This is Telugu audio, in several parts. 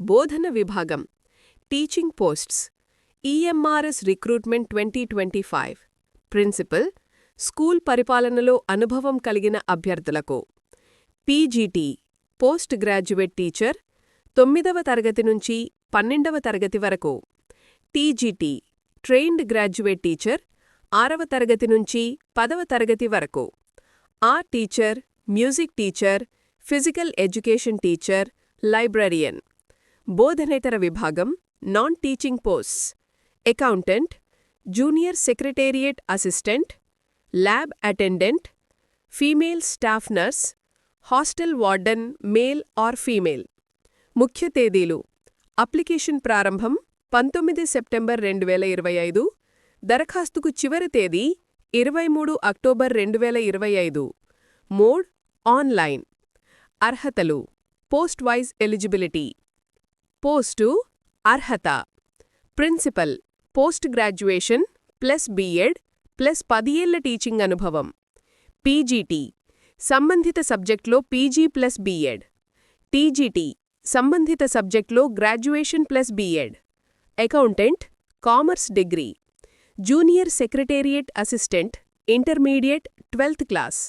బోధన విభాగం teaching posts EMRS recruitment twenty twenty five principal school పరిపాలనలో అనుభవం కలిగిన అభ్యర్థులకు పీజీటీ పోస్ట్ గ్రాడ్యుయేట్ టీచర్ తొమ్మిదవ తరగతి నుంచి పన్నెండవ తరగతి వరకు టీజీటీ ట్రైన్డ్ గ్రాడ్యుయేట్ టీచర్ ఆరవ తరగతి నుంచి పదవ తరగతి వరకు ఆ teacher music teacher physical education teacher librarian. బోధనేతర విభాగం non teaching posts accountant junior secretariat assistant lab attendant female staff nurse hostel warden male or female ముఖ్య తేదీలు. అప్లికేషన్ ప్రారంభం పంతొమ్మిది సెప్టెంబర్ రెండు వేల ఇరవై ఐదు. దరఖాస్తుకు చివరి తేదీ ఇరవై మూడు అక్టోబర్ రెండు వేల ఇరవై ఐదు. మోడ్ ఆన్లైన్ అర్హతలు. పోస్ట్ వైజ్ ఎలిజిబిలిటీ పోస్టు అర్హత. Principal post graduation plus BEd plus పది ఏళ్ళ టీచింగ్ అనుభవం. పీజీటీ సంబంధిత సబ్జెక్ట్లో పీజీ ప్లస్ బీఎడ్. టీజీటీ సంబంధిత సబ్జెక్ట్లో graduation plus BEd. Accountant commerce degree. Junior secretariat assistant intermediate twelfth class.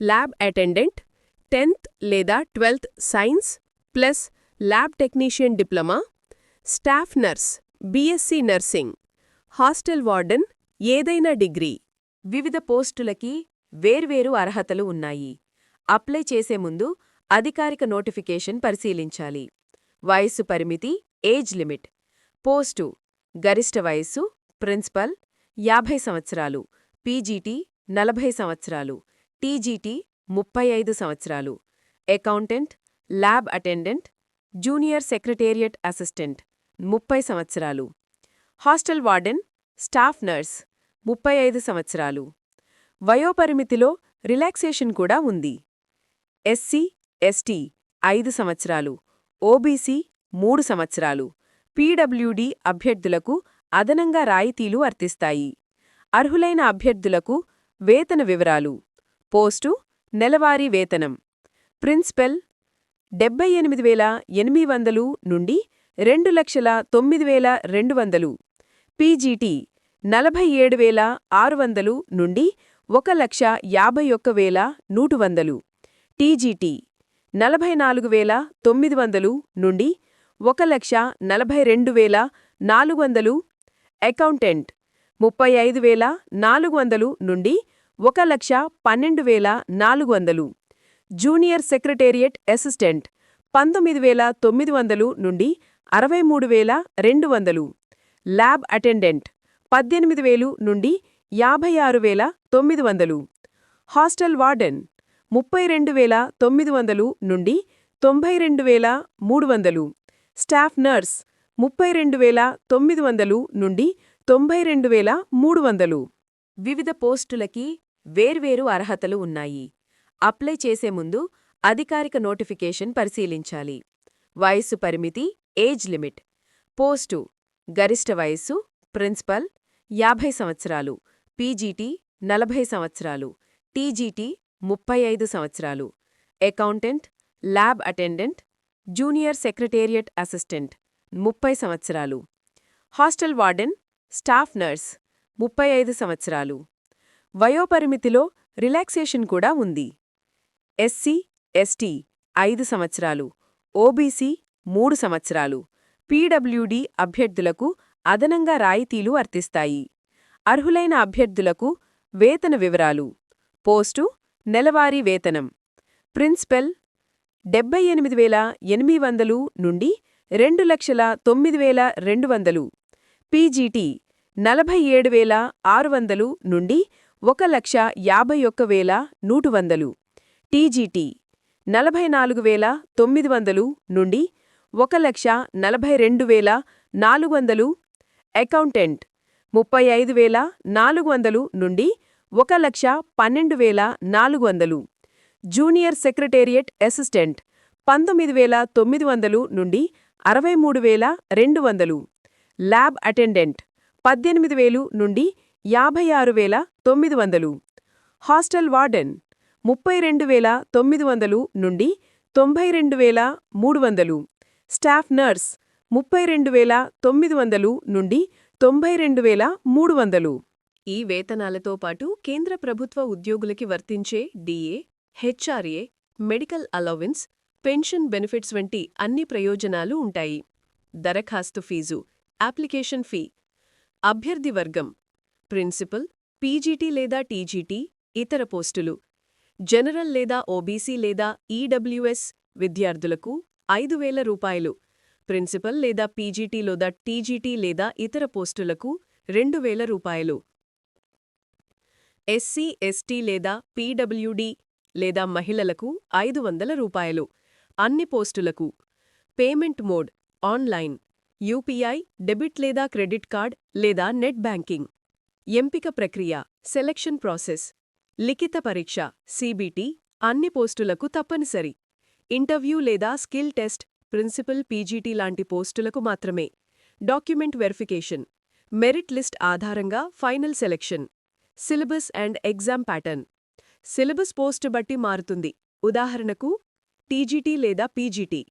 Lab attendant tenth లేదా twelfth science plus lab technician diploma staff nurse BSc nursing hostel warden ఏదైనా డిగ్రీ. వివిధ పోస్టులకి వేర్వేరు అర్హతలు ఉన్నాయి. అప్లై చేసే ముందు అధికారిక నోటిఫికేషన్ పరిశీలించాలి. వయస్సు పరిమితి ఏజ్ లిమిట్. పోస్టు గరిష్ట వయస్సు ప్రిన్సిపల్ యాభై సంవత్సరాలు. పీజీటీ నలభై సంవత్సరాలు. టీజీటీ ముప్పై ఐదు సంవత్సరాలు. Accountant lab attendant junior secretariat assistant ముప్పై సంవత్సరాలు. హాస్టల్ వార్డెన్ స్టాఫ్ నర్స్ ముప్పై ఐదు సంవత్సరాలు. వయోపరిమితిలో రిలాక్సేషన్ కూడా ఉంది. ఎస్సీ ఎస్టీ ఐదు సంవత్సరాలు. ఓబీసీ మూడు సంవత్సరాలు. పీడబ్ల్యూడీ అభ్యర్థులకు అదనంగా రాయితీలు వర్తిస్తాయి అర్హులైన అభ్యర్థులకు వేతన వివరాలు. పోస్టు నెలవారీ వేతనం. ప్రిన్సిపల్ డెబ్బై ఎనిమిది వేల ఎనిమిది వందలు నుండి రెండు లక్షల తొమ్మిది వేల రెండు వందలు. పీజీటీ నలభై ఏడు వేల ఆరు వందలు నుండి ఒక లక్ష యాభై ఒక్క వేల నూటు వందలు. టీజీటీ నలభై నాలుగు వేల తొమ్మిది వందలు నుండి ఒక లక్ష నలభై రెండు వేల నాలుగు వందలు. అకౌంటెంట్ ముప్పై ఐదు వేల నాలుగు వందలు నుండి ఒక లక్ష పన్నెండు వేల నాలుగు వందలు. జూనియర్ సెక్రటేరియట్ అసిస్టెంట్ పంతొమ్మిది వేల తొమ్మిది వందలు నుండి అరవై మూడు వేల రెండు వందలు. ల్యాబ్ అటెండెంట్ పద్దెనిమిది వేలు నుండి యాభై ఆరు వేల తొమ్మిది వందలు. హాస్టల్ వార్డెన్ ముప్పై రెండు వేల తొమ్మిది వందలు నుండి తొంభై రెండు వేల మూడు వందలు. స్టాఫ్ నర్స్ ముప్పై రెండు వేల తొమ్మిది వందలు నుండి తొంభై రెండు వేల మూడు వందలు. వివిధ పోస్టులకి వేర్వేరు అర్హతలు ఉన్నాయి. అప్లై చేసే ముందు అధికారిక నోటిఫికేషన్ పరిశీలించాలి. వయస్సు పరిమితి ఏజ్ లిమిట్. పోస్టు గరిష్ట వయస్సు ప్రిన్సిపల్ యాభై సంవత్సరాలు. పీజీటీ నలభై సంవత్సరాలు. టీజీటీ ముప్పై ఐదు సంవత్సరాలు. Accountant lab attendant junior secretariat assistant ముప్పై సంవత్సరాలు. హాస్టల్ వార్డెన్ స్టాఫ్ నర్స్ ముప్పై ఐదు సంవత్సరాలు. వయోపరిమితిలో రిలాక్సేషన్ కూడా ఉంది. ఎస్సీ ఎస్టీ ఐదు సంవత్సరాలు ఓబీసీ మూడు సంవత్సరాలు పీడబ్ల్యూడీ అభ్యర్థులకు అదనంగా రాయితీలు వర్తిస్తాయి. అర్హులైన అభ్యర్థులకు వేతన వివరాలు పోస్టు నెలవారీ వేతనం ప్రిన్సిపల్ డెబ్బై ఎనిమిది వేల ఎనిమిది వందలు నుండి రెండు లక్షల తొమ్మిది వేల రెండు వందలు పీజీటీ నలభై ఏడు వేల ఆరు వందలు నుండి ఒక లక్ష యాభై ఒక్క వేల నూటు వందలు. టీజీటీ నలభై నాలుగు వేల తొమ్మిది వందలు నుండి ఒక లక్ష నలభై రెండు వేల నాలుగు వందలు అకౌంటెంట్ ముప్పై ఐదు వేల నాలుగు వందలు నుండి ఒక లక్ష పన్నెండు వేల నాలుగు వందలు జూనియర్ సెక్రటేరియట్ అసిస్టెంట్ పంతొమ్మిది వేల తొమ్మిది వందలు నుండి అరవై మూడు వేల రెండు వందలు ల్యాబ్ అటెండెంట్ పద్దెనిమిది వేలు నుండి యాభై ఆరు వేల తొమ్మిది వందలు హాస్టల్ వార్డెన్ ముప్పై రెండు వేల తొమ్మిది వందలు నుండి తొంభై రెండు వేల మూడు వందలు. స్టాఫ్ నర్స్ ముప్పై రెండు వేల తొమ్మిది వందలు నుండి తొంభై రెండు వేల మూడు వందలు. ఈ వేతనాలతో పాటు కేంద్ర ప్రభుత్వ ఉద్యోగులకి వర్తించే DA HRA medical allowance pension benefits వంటి అన్ని ప్రయోజనాలు ఉంటాయి. దరఖాస్తు ఫీజు అప్లికేషన్ ఫీ అభ్యర్థి వర్గం ప్రిన్సిపల్ పీజీటీ లేదా టీజీటీ ఇతర పోస్టులు. జనరల్ లేదా ఓబీసీ లేదా ఈడబ్ల్యూఎస్ విద్యార్థులకు ఐదు వేల రూపాయలు ప్రిన్సిపల్ లేదా పీజీటీ లేదా టీజీటీ లేదా ఇతర పోస్టులకు రెండు వేల రూపాయలు. ఎస్సీ ఎస్టీ లేదా పీడబ్ల్యూడి లేదా మహిళలకు ఐదు వందల రూపాయలు అన్ని పోస్టులకు payment mode online UPI debit లేదా క్రెడిట్ కార్డ్ లేదా నెట్ బ్యాంకింగ్. ఎంపిక ప్రక్రియ సెలక్షన్ ప్రాసెస్. లిఖిత పరీక్ష సీబీటీ అన్ని పోస్టులకు తప్పనిసరి. ఇంటర్వ్యూ లేదా స్కిల్ టెస్ట్ ప్రిన్సిపల్ పీజీటీ లాంటి పోస్టులకు మాత్రమే. డాక్యుమెంట్ వెరిఫికేషన్ మెరిట్ లిస్ట్ ఆధారంగా final selection. Syllabus and exam pattern syllabus post బట్టి మారుతుంది. ఉదాహరణకు టీజీటీ లేదా పీజీటీ.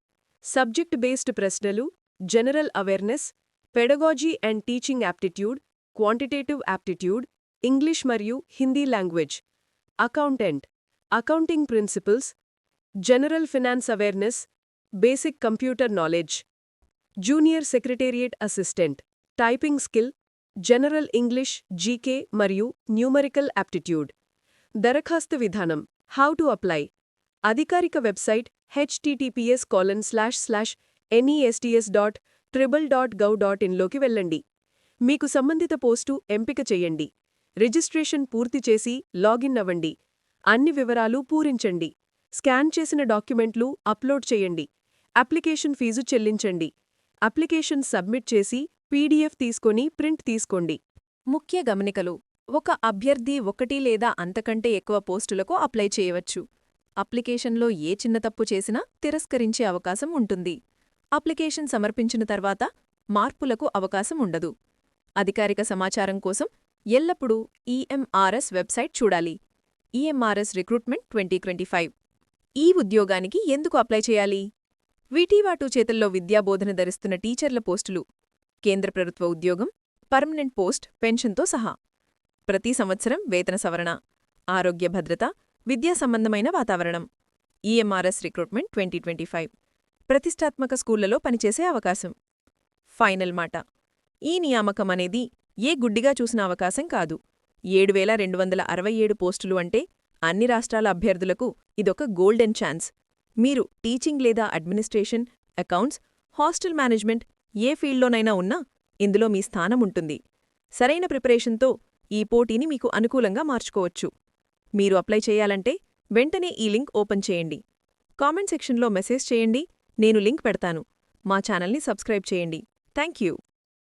సబ్జెక్ట్ బేస్డ్ ప్రశ్నలు general awareness pedagogy and teaching aptitude quantitative aptitude English మరియు Hindi language. Accountant accounting principles general finance awareness basic computer knowledge junior secretariat assistant typing skill general English GK మరియు న్యూమరికల్ యాప్టిట్యూడ్ దరఖాస్తు విధానం హౌ టు అప్లై అధికారిక website https colon slash slash NESTS dot triple dot gov dot ఇన్లోకి వెళ్ళండి. మీకు సంబంధిత పోస్టు ఎంపిక చేయండి. రిజిస్ట్రేషన్ పూర్తి చేసి లాగిన్ అవ్వండి. అన్ని వివరాలు పూరించండి. స్కాన్ చేసిన డాక్యుమెంట్లు అప్లోడ్ చేయండి. అప్లికేషన్ ఫీజు చెల్లించండి. అప్లికేషన్ సబ్మిట్ చేసి పీడీఎఫ్ తీసుకొని ప్రింట్ తీసుకోండి. ముఖ్య గమనికలు. ఒక అభ్యర్థి ఒకటి లేదా అంతకంటే ఎక్కువ పోస్టులకు అప్లై చేయవచ్చు. అప్లికేషన్లో ఏ చిన్న తప్పు చేసినా తిరస్కరించే అవకాశం ఉంటుంది. అప్లికేషన్ సమర్పించిన తర్వాత మార్పులకు అవకాశం ఉండదు. అధికారిక సమాచారం కోసం ఎల్లప్పుడూ ఈఎంఆర్ఎస్ వెబ్సైట్ చూడాలి. EMRS recruitment twenty twenty five. ఈ ఉద్యోగానికి ఎందుకు అప్లై చేయాలి? వీటీవాటూ చేతుల్లో విద్యాబోధన ధరిస్తున్న టీచర్ల పోస్టులు కేంద్ర ప్రభుత్వ ఉద్యోగం పర్మనెంట్ పోస్ట్ పెన్షన్తో సహా. ప్రతి సంవత్సరం వేతన సవరణ ఆరోగ్య భద్రత విద్యా సంబంధమైన వాతావరణం. EMRS recruitment twenty twenty five. ప్రతిష్టాత్మక స్కూళ్ళలో పనిచేసే అవకాశం. ఫైనల్ మాట. ఈ నియామకం అనేది ఏ గుడ్డిగా చూసిన అవకాశం కాదు. ఏడు వేల రెండు వందల అరవై ఏడు పోస్టులు అంటే అన్ని రాష్ట్రాల అభ్యర్థులకు ఇదొక గోల్డెన్ ఛాన్స్. మీరు టీచింగ్ లేదా అడ్మినిస్ట్రేషన్ అకౌంట్స్ హాస్టల్ మేనేజ్మెంట్ ఏ ఫీల్డ్లోనైనా ఉన్నా ఇందులో మీ స్థానం ఉంటుంది. సరైన ప్రిపరేషన్తో ఈ పోటీని మీకు అనుకూలంగా మార్చుకోవచ్చు. మీరు అప్లై చేయాలంటే వెంటనే ఈ లింక్ ఓపెన్ చేయండి. కామెంట్ సెక్షన్లో మెసేజ్ చేయండి నేను లింక్ పెడతాను. మా ఛానల్ని సబ్స్క్రైబ్ చేయండి. Thank you